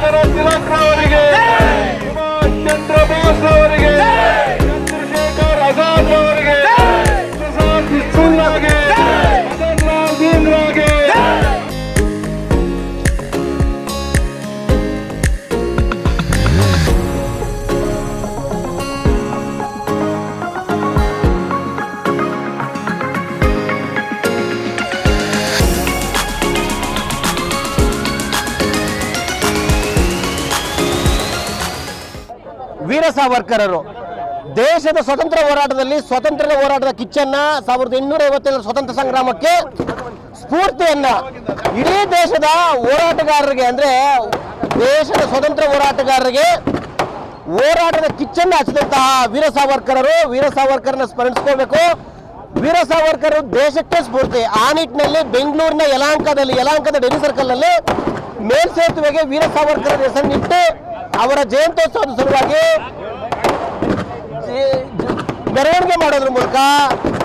Câmara de Lacraura. ವೀರ ಸಾವರ್ಕರರು ದೇಶದ ಸ್ವತಂತ್ರ ಹೋರಾಟದಲ್ಲಿ ಸ್ವತಂತ್ರದ ಹೋರಾಟದ ಕಿಚ್ಚನ್ನ ಸಾವಿರದ ಇನ್ನೂರ ಐವತ್ತೇಳರ ಸ್ವತಂತ್ರ ಸಂಗ್ರಾಮಕ್ಕೆ ಸ್ಫೂರ್ತಿಯನ್ನ ಇಡೀ ದೇಶದ ಹೋರಾಟಗಾರರಿಗೆ ಅಂದ್ರೆ ದೇಶದ ಸ್ವತಂತ್ರ ಹೋರಾಟಗಾರರಿಗೆ ಹೋರಾಟದ ಕಿಚ್ಚನ್ನ ಹಚ್ಚಿದಂತಹ ವೀರ ಸಾವರ್ಕರರು, ವೀರ ಸಾವರ್ಕರ್ನ ಸ್ಮರಿಸ್ಕೋಬೇಕು ವೀರ ಸಾವರ್ಕರ್ ದೇಶಕ್ಕೆ ಸ್ಫೂರ್ತಿ. ಆ ನಿಟ್ಟಿನಲ್ಲಿ ಬೆಂಗಳೂರಿನ ಯಲಾಂಕದಲ್ಲಿ ಯಲಾಂಕದ ಡೆರಿ ಸರ್ಕಲ್ನಲ್ಲಿ ಮೇಲ್ಸೇತುವೆಗೆ ವೀರ ಸಾವರ್ಕರ್ ಹೆಸರನ್ನಿಟ್ಟು ಅವರ ಜಯಂತ್ಯೋತ್ಸವದ ಸಲುವಾಗಿ ಜೆ- ಮೆರವಣಿಗೆ ಮಾಡೋದ್ರ ಮೂಲಕ,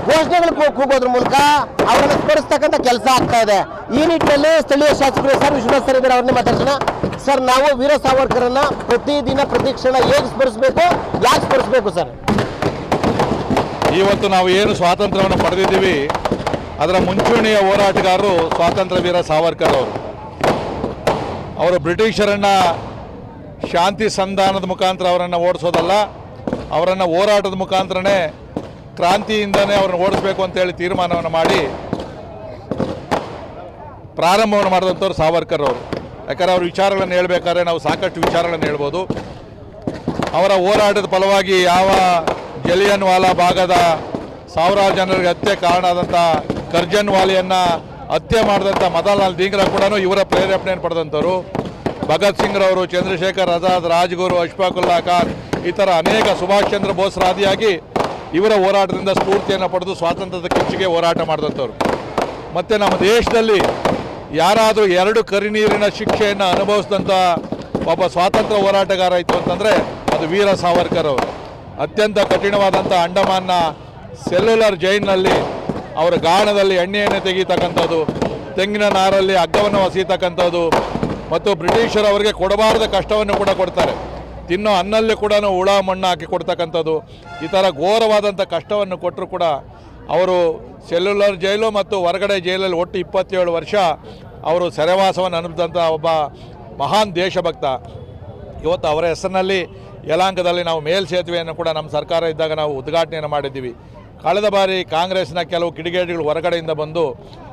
ಘೋಷಣೆಗಳು ಕೂಗೋದ್ರ ಮೂಲಕ ಅವರನ್ನು ಸ್ಪರಿಸ್ತಕ್ಕಂಥ ಕೆಲಸ ಆಗ್ತಾ ಇದೆ. ಈ ನಿಟ್ಟಿನಲ್ಲಿ ಸ್ಥಳೀಯ ಶಾಸಕರು, ಸರ್ ವಿಶ್ವನಾಥ್ ಸರ್ ಇದ್ದಾರೆ, ಅವ್ರನ್ನೇ ಮಾತಾಡ್ಸೋಣ. ಸರ್, ನಾವು ವೀರ ಸಾವರ್ಕರನ್ನ ಪ್ರತಿದಿನ ಪ್ರತಿ ಕ್ಷಣ ಹೇಗೆ ಸ್ಮರಿಸಬೇಕು ಯಾಕೆ ಸ್ಮರಿಸಬೇಕು ಸರ್? ಇವತ್ತು ನಾವು ಏನು ಸ್ವಾತಂತ್ರ್ಯವನ್ನು ಪಡೆದಿದ್ದೀವಿ, ಅದರ ಮುಂಚೂಣಿಯ ಹೋರಾಟಗಾರರು ಸ್ವಾತಂತ್ರ್ಯ ವೀರ ಸಾವರ್ಕರ್ ಅವರು. ಅವರು ಬ್ರಿಟಿಷರನ್ನ ಶಾಂತಿ ಸಂಧಾನದ ಮುಖಾಂತರ ಅವರನ್ನು ಓಡಿಸೋದಲ್ಲ ಅವರನ್ನು ಹೋರಾಟದ ಮುಖಾಂತರನೇ ಕ್ರಾಂತಿಯಿಂದನೇ ಅವ್ರನ್ನ ಓಡಿಸ್ಬೇಕು ಅಂತೇಳಿ ತೀರ್ಮಾನವನ್ನು ಮಾಡಿ ಪ್ರಾರಂಭವನ್ನು ಮಾಡಿದಂಥವ್ರು ಸಾವರ್ಕರ್ ಅವರು. ಯಾಕಂದರೆ ಅವ್ರ ವಿಚಾರಗಳನ್ನು ಹೇಳಬೇಕಾದ್ರೆ ನಾವು ಸಾಕಷ್ಟು ವಿಚಾರಗಳನ್ನು ಹೇಳ್ಬೋದು. ಅವರ ಹೋರಾಟದ ಫಲವಾಗಿ ಯಾವ ಜಲಿಯನ್ ವಾಲಾ ಭಾಗದ ಸಾವಿರಾರು ಜನರಿಗೆ ಹತ್ಯೆ ಕಾರಣ ಆದಂಥ ಕರ್ಜನ್ ವಾಲಿಯನ್ನು ಹತ್ಯೆ ಮಾಡಿದಂಥ ಮದನ್ಲಾಲ್ ದೀಂಗ್ರಾ ಕೂಡ ಇವರ ಪ್ರೇರೇಪಣೆಯನ್ನು ಪಡೆದಂಥವ್ರು. ಭಗತ್ ಸಿಂಗ್ರವರು, ಚಂದ್ರಶೇಖರ್ ಆಜಾದ್, ರಾಜ್ಗುರು ಅಶ್ಫಾಕುಲ್ಲಾ ಖಾನ್ ಥರ ಅನೇಕ ಸುಭಾಷ್ ಚಂದ್ರ ಬೋಸ್ ರಾದಿಯಾಗಿ ಇವರ ಹೋರಾಟದಿಂದ ಸ್ಫೂರ್ತಿಯನ್ನು ಪಡೆದು ಸ್ವಾತಂತ್ರ್ಯದ ಕಿಚ್ಚಿಗೆ ಹೋರಾಟ ಮಾಡಿದಂಥವ್ರು. ಮತ್ತು ನಮ್ಮ ದೇಶದಲ್ಲಿ ಯಾರಾದರೂ ಎರಡು ಕರಿನೀರಿನ ಶಿಕ್ಷೆಯನ್ನು ಅನುಭವಿಸಿದಂಥ ಒಬ್ಬ ಸ್ವಾತಂತ್ರ್ಯ ಹೋರಾಟಗಾರ ಇತ್ತು ಅಂತಂದರೆ ಅದು ವೀರ ಸಾವರ್ಕರ್ ಅವರು. ಅತ್ಯಂತ ಕಠಿಣವಾದಂಥ ಅಂಡಮಾನ್ನ ಸೆಲ್ಯುಲರ್ ಜೈನ್ನಲ್ಲಿ ಅವರ ಗಾಣದಲ್ಲಿ ಎಣ್ಣೆಯನ್ನು ತೆಗೀತಕ್ಕಂಥದ್ದು, ತೆಂಗಿನ ನಾರಲ್ಲಿ ಹಗ್ಗವನ್ನು ಹೊಸೀತಕ್ಕಂಥದ್ದು ಮತ್ತು ಬ್ರಿಟಿಷರು ಅವರಿಗೆ ಕೊಡಬಾರದ ಕಷ್ಟವನ್ನು ಕೂಡ ಕೊಡ್ತಾರೆ. ತಿನ್ನೋ ಅನ್ನಲ್ಲಿ ಕೂಡ ಹುಳ, ಮಣ್ಣು ಹಾಕಿ ಕೊಡ್ತಕ್ಕಂಥದ್ದು, ಈ ಥರ ಘೋರವಾದಂಥ ಕಷ್ಟವನ್ನು ಕೊಟ್ಟರು ಕೂಡ ಅವರು ಸೆಲ್ಯುಲರ್ ಜೈಲು ಮತ್ತು ಹೊರಗಡೆ ಜೈಲಲ್ಲಿ ಒಟ್ಟು ಇಪ್ಪತ್ತೇಳು ವರ್ಷ ಅವರು ಸೆರೆವಾಸವನ್ನು ಅನುಭವಿಸಿದಂಥ ಒಬ್ಬ ಮಹಾನ್ ದೇಶಭಕ್ತ. ಇವತ್ತು ಅವರ ಹೆಸರಿನಲ್ಲಿ ಯಲಾಂಕದಲ್ಲಿ ನಾವು ಮೇಲ್ಸೇತುವೆಯನ್ನು ಕೂಡ ನಮ್ಮ ಸರ್ಕಾರ ಇದ್ದಾಗ ನಾವು ಉದ್ಘಾಟನೆಯನ್ನು ಮಾಡಿದ್ದೀವಿ. ಕಳೆದ ಬಾರಿ ಕಾಂಗ್ರೆಸ್ನ ಕೆಲವು ಕಿಡಿಗೇಡಿಗಳು ಹೊರಗಡೆಯಿಂದ ಬಂದು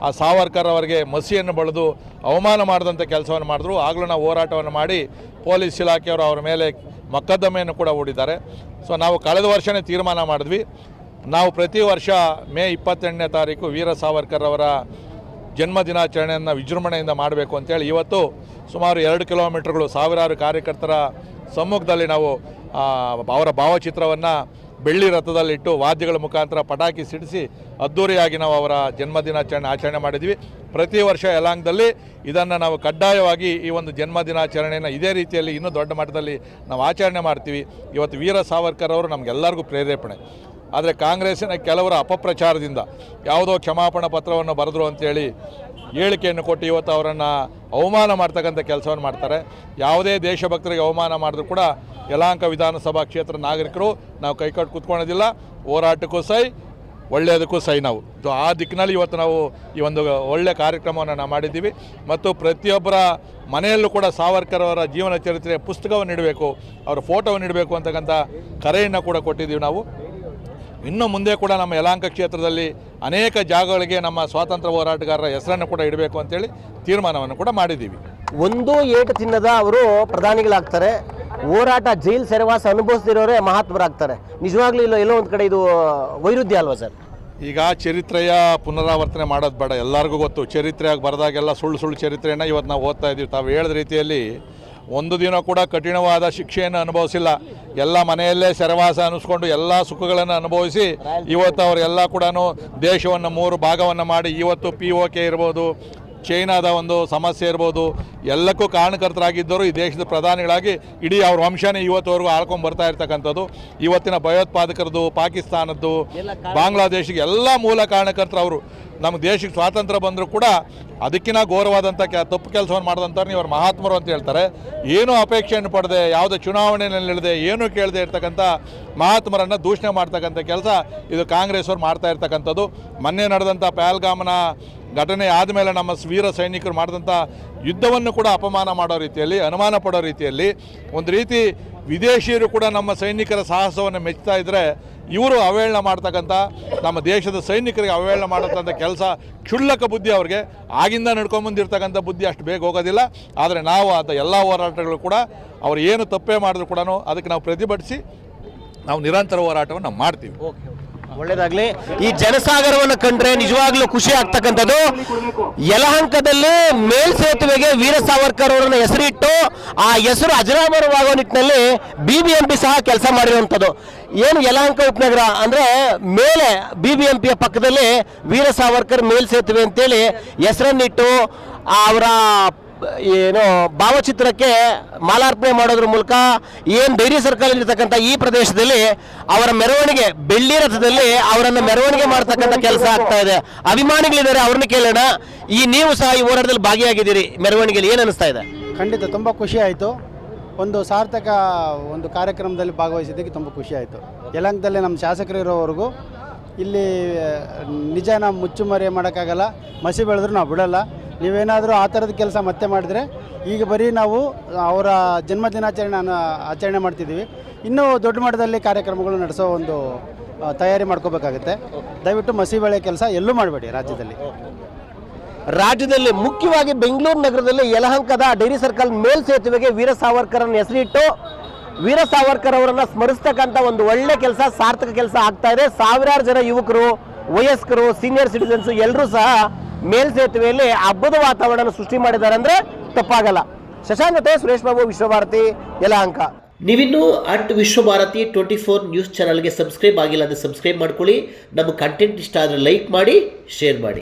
ಆ ಸಾವರ್ಕರ್ ಅವರಿಗೆ ಮಸಿಯನ್ನು ಬಳಿದು ಅವಮಾನ ಮಾಡಿದಂಥ ಕೆಲಸವನ್ನು ಮಾಡಿದ್ರು. ಆಗಲೂ ನಾವು ಹೋರಾಟವನ್ನು ಮಾಡಿ ಪೊಲೀಸ್ ಇಲಾಖೆಯವರು ಅವರ ಮೇಲೆ ಮೊಕದ್ದಮೆಯನ್ನು ಕೂಡ ಹೂಡಿದ್ದಾರೆ. ಸೊ ನಾವು ಕಳೆದ ವರ್ಷವೇ ತೀರ್ಮಾನ ಮಾಡಿದ್ವಿ. ನಾವು ಪ್ರತಿ ವರ್ಷ ಮೇ ಇಪ್ಪತ್ತೆಂಟನೇ ತಾರೀಕು ವೀರ ಸಾವರ್ಕರ್ ಅವರ ಜನ್ಮ ದಿನಾಚರಣೆಯನ್ನು ವಿಜೃಂಭಣೆಯಿಂದ ಮಾಡಬೇಕು ಅಂತೇಳಿ ಇವತ್ತು ಸುಮಾರು ಎರಡು ಕಿಲೋಮೀಟ್ರ್ಗಳು ಸಾವಿರಾರು ಕಾರ್ಯಕರ್ತರ ಸಮ್ಮುಖದಲ್ಲಿ ನಾವು ಅವರ ಭಾವಚಿತ್ರವನ್ನು ಬೆಳ್ಳಿ ರಥದಲ್ಲಿಟ್ಟು ವಾದ್ಯಗಳ ಮುಖಾಂತರ ಪಟಾಕಿ ಸಿಡಿಸಿ ಅದ್ಧೂರಿಯಾಗಿ ನಾವು ಅವರ ಜನ್ಮದಿನಾಚರಣೆ ಆಚರಣೆ ಮಾಡಿದ್ವಿ ಪ್ರತಿ ವರ್ಷ ಯಲಾಂಗ್ದಲ್ಲಿ ಇದನ್ನು ನಾವು ಕಡ್ಡಾಯವಾಗಿ ಈ ಒಂದು ಜನ್ಮದಿನಾಚರಣೆಯನ್ನು ಇದೇ ರೀತಿಯಲ್ಲಿ ಇನ್ನೂ ದೊಡ್ಡ ಮಟ್ಟದಲ್ಲಿ ನಾವು ಆಚರಣೆ ಮಾಡ್ತೀವಿ. ಇವತ್ತು ವೀರ ಸಾವರ್ಕರ್ ಅವರು ನಮಗೆಲ್ಲರಿಗೂ ಪ್ರೇರೇಪಣೆ. ಆದರೆ ಕಾಂಗ್ರೆಸ್ಸಿನ ಕೆಲವರ ಅಪಪ್ರಚಾರದಿಂದ ಯಾವುದೋ ಕ್ಷಮಾಪಣಾ ಪತ್ರವನ್ನು ಬರೆದ್ರು ಅಂತೇಳಿ ಹೇಳಿಕೆಯನ್ನು ಕೊಟ್ಟು ಇವತ್ತು ಅವರನ್ನು ಅವಮಾನ ಮಾಡ್ತಕ್ಕಂಥ ಕೆಲಸವನ್ನು ಮಾಡ್ತಾರೆ. ಯಾವುದೇ ದೇಶಭಕ್ತರಿಗೆ ಅವಮಾನ ಮಾಡಿದ್ರು ಕೂಡ ಯಲಾಂಕ ವಿಧಾನಸಭಾ ಕ್ಷೇತ್ರ ನಾಗರಿಕರು ನಾವು ಕೈಕಟ್ಟು ಕೂತ್ಕೊಳ್ಳೋದಿಲ್ಲ. ಹೋರಾಟಕ್ಕೂ ಸೈ ಒಳ್ಳೆಯದಕ್ಕೂ ಸೈ ನಾವು. ಸೊ, ಆ ದಿಕ್ಕಿನಲ್ಲಿ ಇವತ್ತು ನಾವು ಈ ಒಂದು ಒಳ್ಳೆಯ ಕಾರ್ಯಕ್ರಮವನ್ನು ನಾವು ಮಾಡಿದ್ದೀವಿ. ಮತ್ತು ಪ್ರತಿಯೊಬ್ಬರ ಮನೆಯಲ್ಲೂ ಕೂಡ ಸಾವರ್ಕರ್ ಅವರ ಜೀವನ ಚರಿತ್ರೆ ಪುಸ್ತಕವನ್ನು ಇಡಬೇಕು, ಅವರ ಫೋಟೋವನ್ನು ಇಡಬೇಕು ಅಂತಕ್ಕಂಥ ಕರೆಯನ್ನು ಕೂಡ ಕೊಟ್ಟಿದ್ದೀವಿ ನಾವು. ಇನ್ನು ಮುಂದೆ ಕೂಡ ನಮ್ಮ ಯಲಾಂಕ ಕ್ಷೇತ್ರದಲ್ಲಿ ಅನೇಕ ಜಾಗಗಳಿಗೆ ನಮ್ಮ ಸ್ವಾತಂತ್ರ್ಯ ಹೋರಾಟಗಾರರ ಹೆಸರನ್ನು ಕೂಡ ಇಡಬೇಕು ಅಂತೇಳಿ ತೀರ್ಮಾನವನ್ನು ಕೂಡ ಮಾಡಿದ್ದೀವಿ. ಒಂದು ಏಟು ತಿನ್ನದ ಅವರು ಪ್ರಧಾನಿಗಳಾಗ್ತಾರೆ. ಹೋರಾಟ ಜೈಲು ಸೆರೆವಾಸ ಅನುಭವಿಸ್ತಿರೋರೇ ಮಹಾತ್ಮರಾಗ್ತಾರೆ. ನಿಜವಾಗ್ಲೂ ಇಲ್ಲ ಎಲ್ಲೋ ಒಂದು ಕಡೆ ಇದು ವೈರುಧ್ಯ ಅಲ್ವಾ ಸರ್? ಈಗ ಚರಿತ್ರೆಯ ಪುನರಾವರ್ತನೆ ಮಾಡೋದು ಬೇಡ ಎಲ್ಲರಿಗೂ ಗೊತ್ತು. ಚರಿತ್ರೆಯಾಗಿ ಬರೆದಾಗೆಲ್ಲ ಸುಳ್ಳು ಸುಳ್ಳು ಚರಿತ್ರೆಯನ್ನು ಇವತ್ತು ನಾವು ಓದ್ತಾ ಇದ್ದೀವಿ. ತಾವು ಹೇಳಿದ ರೀತಿಯಲ್ಲಿ ಒಂದು ದಿನ ಕೂಡ ಕಠಿಣವಾದ ಶಿಕ್ಷೆಯನ್ನು ಅನುಭವಿಸಿಲ್ಲ. ಎಲ್ಲ ಮನೆಯಲ್ಲೇ ಸೆರೆವಾಸ ಅನಿಸ್ಕೊಂಡು ಎಲ್ಲ ಸುಖಗಳನ್ನು ಅನುಭವಿಸಿ ಇವತ್ತು ಅವರೆಲ್ಲ ಕೂಡ ದೇಶವನ್ನು ಮೂರು ಭಾಗವನ್ನು ಮಾಡಿ, ಇವತ್ತು ಪಿ ಒ ಕೆ ಇರ್ಬೋದು ಚೈನಾದ ಒಂದು ಸಮಸ್ಯೆ ಇರ್ಬೋದು ಎಲ್ಲಕ್ಕೂ ಕಾರಣಕರ್ತರಾಗಿದ್ದರು ಈ ದೇಶದ ಪ್ರಧಾನಿಗಳಾಗಿ ಇಡೀ ಅವ್ರ ವಂಶನೇ ಇವತ್ತುವರೆಗೂ ಆಳ್ಕೊಂಡು ಬರ್ತಾ ಇರ್ತಕ್ಕಂಥದ್ದು. ಇವತ್ತಿನ ಭಯೋತ್ಪಾದಕರದ್ದು ಪಾಕಿಸ್ತಾನದ್ದು ಬಾಂಗ್ಲಾದೇಶಿಗೆ ಎಲ್ಲ ಮೂಲ ಕಾರಣಕರ್ತರು ಅವರು. ನಮ್ಮ ದೇಶಕ್ಕೆ ಸ್ವಾತಂತ್ರ್ಯ ಬಂದರೂ ಕೂಡ ಅದಕ್ಕಿಂತ ಘೋರವಾದಂಥ ಕೆ ತಪ್ಪು ಕೆಲಸವನ್ನು ಮಾಡಿದಂಥವ್ರು ನೀವು ಅವ್ರ ಮಹಾತ್ಮರು ಅಂತ ಹೇಳ್ತಾರೆ. ಏನೂ ಅಪೇಕ್ಷೆಯನ್ನು ಪಡೆದೆ ಯಾವುದೇ ಚುನಾವಣೆಯಲ್ಲಿ ಇಳಿದೆ ಏನೂ ಕೇಳದೆ ಇರ್ತಕ್ಕಂಥ ಮಹಾತ್ಮರನ್ನು ದೂಷಣೆ ಮಾಡ್ತಕ್ಕಂಥ ಕೆಲಸ ಇದು ಕಾಂಗ್ರೆಸ್ ಅವ್ರು ಮಾಡ್ತಾ ಇರ್ತಕ್ಕಂಥದ್ದು. ಮೊನ್ನೆ ನಡೆದಂಥ ಪ್ಯಾಲ್ಗಾಮನ ಘಟನೆ ಆದಮೇಲೆ ನಮ್ಮ ವೀರ ಸೈನಿಕರು ಮಾಡಿದಂಥ ಯುದ್ಧವನ್ನು ಕೂಡ ಅಪಮಾನ ಮಾಡೋ ರೀತಿಯಲ್ಲಿ, ಅನುಮಾನ ಪಡೋ ರೀತಿಯಲ್ಲಿ, ಒಂದು ರೀತಿ ವಿದೇಶಿಯರು ಕೂಡ ನಮ್ಮ ಸೈನಿಕರ ಸಾಹಸವನ್ನು ಮೆಚ್ಚುತ್ತಾ ಇದ್ದರೆ ಇವರು ಅವೇಳನ ಮಾಡ್ತಕ್ಕಂಥ ನಮ್ಮ ದೇಶದ ಸೈನಿಕರಿಗೆ ಅವೇಳನ ಮಾಡತಕ್ಕಂಥ ಕೆಲಸ ಕ್ಷುಲ್ಲಕ ಬುದ್ಧಿ ಅವರಿಗೆ. ಆಗಿಂದ ನಡ್ಕೊಂಬಂದಿರ್ತಕ್ಕಂಥ ಬುದ್ಧಿ ಅಷ್ಟು ಬೇಗ ಹೋಗೋದಿಲ್ಲ. ಆದರೆ ನಾವು ಅದು ಎಲ್ಲ ಹೋರಾಟಗಳು ಕೂಡ ಅವರು ಏನು ತಪ್ಪೇ ಮಾಡಿದ್ರು ಕೂಡ ಅದಕ್ಕೆ ನಾವು ಪ್ರತಿಭಟಿಸಿ ನಾವು ನಿರಂತರ ಹೋರಾಟವನ್ನು ಮಾಡ್ತೀವಿ. ಮಾಡ್ತೀವಿ ಒಳ್ಳೇದಾಗ್ಲಿ. ಈ ಜನಸಾಗರವನ್ನು ಕಂಡ್ರೆ ನಿಜವಾಗ್ಲೂ ಖುಷಿ ಆಗ್ತಕ್ಕಂಥದ್ದು. ಯಲಹಂಕದಲ್ಲಿ ಮೇಲ್ಸೇತುವೆಗೆ ವೀರ ಸಾವರ್ಕರ್ ಅವರನ್ನ ಹೆಸರಿಟ್ಟು, ಆ ಹೆಸರು ಅಜರಾಮರವಾಗೋ ನಿಟ್ಟಿನಲ್ಲಿ ಬಿಬಿಎಂಪಿ ಸಹ ಕೆಲಸ ಮಾಡಿರುವಂಥದ್ದು. ಏನು ಯಲಹಂಕ ಉಪನಗರ ಅಂದ್ರೆ ಮೇಲೆ ಬಿಬಿಎಂಪಿ ಪಕ್ಕದಲ್ಲಿ ವೀರ ಸಾವರ್ಕರ್ ಮೇಲ್ಸೇತುವೆ ಅಂತೇಳಿ ಹೆಸರನ್ನಿಟ್ಟು ಅವರ ಏನು ಭಾವಚಿತ್ರಕ್ಕೆ ಮಾಲಾರ್ಪಣೆ ಮಾಡೋದ್ರ ಮೂಲಕ ಏನು ಧೈರ್ಯ ಸರ್ಕಲ್ ಇರ್ತಕ್ಕಂಥ ಈ ಪ್ರದೇಶದಲ್ಲಿ ಅವರ ಮೆರವಣಿಗೆ, ಬೆಳ್ಳಿ ರಥದಲ್ಲಿ ಅವರನ್ನ ಮೆರವಣಿಗೆ ಮಾಡ್ತಕ್ಕಂಥ ಕೆಲಸ ಆಗ್ತಾ ಇದೆ. ಅಭಿಮಾನಿಗಳಿದ್ದಾರೆ, ಅವ್ರನ್ನ ಕೇಳೋಣ. ಈ ನೀವು ಸಹ ಈ ಹೋರಾಟದಲ್ಲಿ ಭಾಗಿಯಾಗಿದ್ದೀರಿ. ಮೆರವಣಿಗೆಯಲ್ಲಿ ಏನು ಅನಿಸ್ತಾ ಇದೆ? ಖಂಡಿತ, ತುಂಬ ಖುಷಿ ಆಯಿತು. ಒಂದು ಸಾರ್ಥಕ ಒಂದು ಕಾರ್ಯಕ್ರಮದಲ್ಲಿ ಭಾಗವಹಿಸಿದ್ದಕ್ಕೆ ತುಂಬ ಖುಷಿ ಆಯಿತು. ಯಲಹಂಕದಲ್ಲಿ ನಮ್ಮ ಶಾಸಕರು ಇರೋವರೆಗೂ ಇಲ್ಲಿ ನಿಜನ ಮುಚ್ಚುಮರೆ ಮಾಡೋಕ್ಕಾಗಲ್ಲ. ಮಸಿ ಬೆಳೆದ್ರೂ ನಾವು ಬಿಡಲ್ಲ. ನೀವೇನಾದರೂ ಆ ಥರದ ಕೆಲಸ ಮತ್ತೆ ಮಾಡಿದರೆ ಈಗ ಬರೀ ನಾವು ಅವರ ಜನ್ಮ ದಿನಾಚರಣೆ ಆಚರಣೆ ಮಾಡ್ತಿದ್ದೀವಿ. ಇನ್ನೂ ದೊಡ್ಡ ಮಟ್ಟದಲ್ಲಿ ಕಾರ್ಯಕ್ರಮಗಳು ನಡೆಸೋ ಒಂದು ತಯಾರಿ ಮಾಡ್ಕೋಬೇಕಾಗುತ್ತೆ. ದಯವಿಟ್ಟು ಮಸಿ ಬೆಳೆ ಕೆಲಸ ಎಲ್ಲೂ ಮಾಡಬೇಡಿ ರಾಜ್ಯದಲ್ಲಿ. ರಾಜ್ಯದಲ್ಲಿ ಮುಖ್ಯವಾಗಿ ಬೆಂಗಳೂರು ನಗರದಲ್ಲಿ ಯಲಹಂಕದ ಡೈರಿ ಸರ್ಕಲ್ ಮೇಲ್ ಸೇತುವೆಗೆ ವೀರ ಸಾವರ್ಕರನ್ನು ಹೆಸರಿಟ್ಟು ವೀರ ಸಾವರ್ಕರ್ ಅವರನ್ನ ಸ್ಮರಿಸ್ತಕ್ಕಂಥ ಒಂದು ಒಳ್ಳೆ ಕೆಲಸ, ಸಾರ್ಥಕ ಕೆಲಸ ಆಗ್ತಾ ಇದೆ. ಸಾವಿರಾರು ಜನ ಯುವಕರು, ವಯಸ್ಕರು ಸೀನಿಯರ್ ಸಿಟಿಸನ್ಸ್ ಎಲ್ಲರೂ ಸಹ ಮೇಲ್ ಸೇತುವೆಯಲ್ಲಿ ಹಬ್ಬದ ವಾತಾವರಣ ಸೃಷ್ಟಿ ಮಾಡಿದ್ದಾರೆ ಅಂದ್ರೆ ತಪ್ಪಾಗಲ್ಲ. ಶಶಾಂಕ್ ಜೊತೆ ಸುರೇಶ್ ಬಾಬು, ವಿಶ್ವಭಾರತಿ, ಯಲಹಂಕ. ನೀವಿನ್ನೂ at Vishwabharati twenty four news ಚಾನಲ್ಗೆ ಸಬ್ಸ್ಕ್ರೈಬ್ ಆಗಿಲ್ಲ ಅಂದರೆ ಸಬ್ಸ್ಕ್ರೈಬ್ ಮಾಡ್ಕೊಳ್ಳಿ. ನಮ್ಮ ಕಂಟೆಂಟ್ ಇಷ್ಟ ಆದರೆ ಲೈಕ್ ಮಾಡಿ ಶೇರ್ ಮಾಡಿ.